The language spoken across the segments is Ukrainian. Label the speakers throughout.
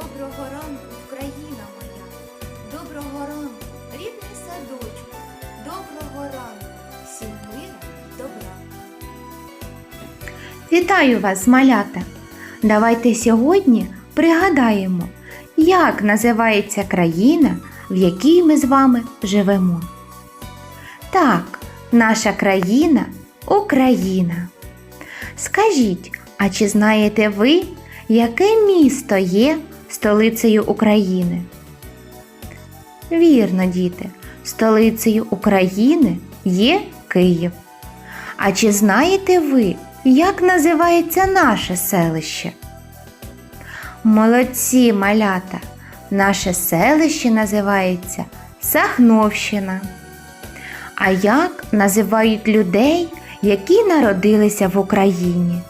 Speaker 1: Доброго ранку, Україна моя, доброго ранку, рідний садочку, доброго ранку, всім мира, добра.
Speaker 2: Вітаю вас, малята! Давайте сьогодні пригадаємо, як називається країна, в якій ми з вами живемо. Так, наша країна Україна. Скажіть, а чи знаєте ви, яке місто є столицею України? Вірно, діти, столицею України є Київ. А чи знаєте ви, як називається наше селище? Молодці малята! Наше селище називається Сахновщина. А як називають людей, які народилися в Україні?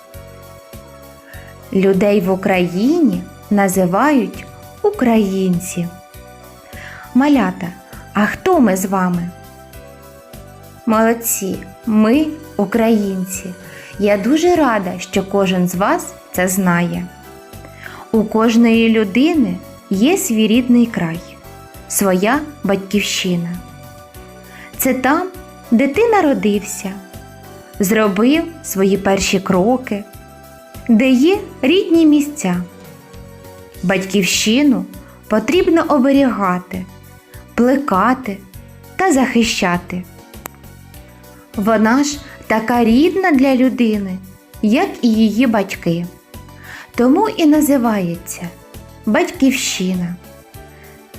Speaker 2: Людей в Україні називають українці. Малята, а хто ми з вами? Молодці, ми українці. Я дуже рада, що кожен з вас це знає. У кожної людини є свій рідний край, своя батьківщина. Це там, де ти народився, зробив свої перші кроки, де є рідні місця. Батьківщину потрібно оберігати, плекати та захищати. Вона ж така рідна для людини, як і її батьки. Тому і називається Батьківщина.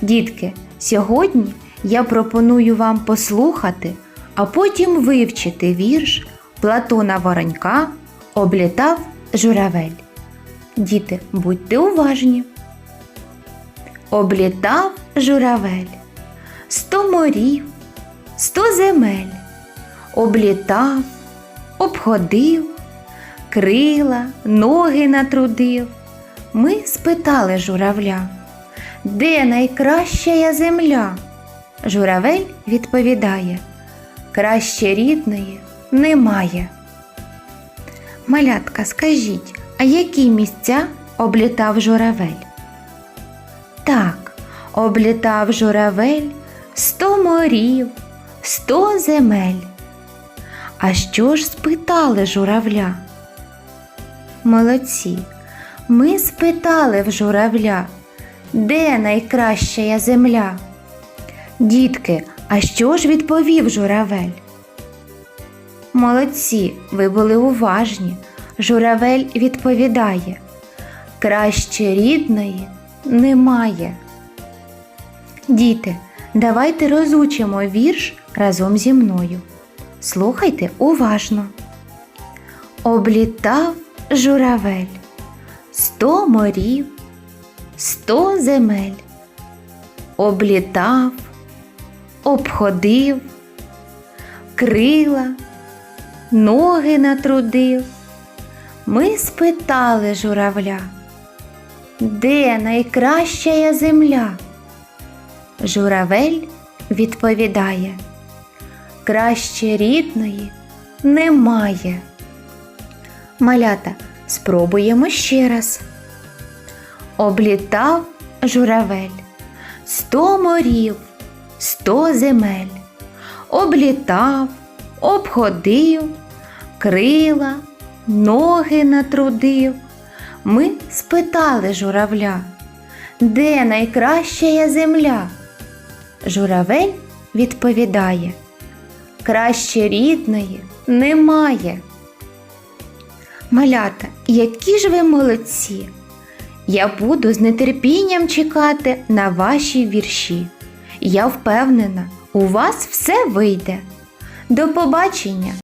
Speaker 2: Дітки, сьогодні я пропоную вам послухати, а потім вивчити вірш Платона Воронька Облітав журавель. Діти, будьте уважні. Облітав журавель сто морів, сто земель облітав, обходив, крила, ноги натрудив. Ми спитали журавля, де найкраща земля? Журавель відповідає, краще рідної немає. Малятка, скажіть, а які місця облітав журавель? Так, облітав журавель сто морів, сто земель. А що ж спитали журавля? Молодці, ми спитали в журавля, де найкраща земля? Дітки, а що ж відповів журавель? Молодці, ви були уважні. Журавель відповідає, краще рідної немає. Діти, давайте розучимо вірш разом зі мною. Слухайте уважно. Облітав журавель сто морів, сто земель. Облітав, обходив, крила, ноги натрудив. Ми спитали журавля, де найкраща земля? Журавель відповідає краще рідної немає. Малята, спробуємо ще раз. Облітав журавель сто морів, сто земель. Облітав, обходив, крила, ноги натрудив. Ми спитали журавля, де найкраща земля? Журавель відповідає краще рідної немає. Малята, які ж ви молодці! Я буду з нетерпінням чекати на ваші вірші. Я впевнена, у вас все вийде. До побачення!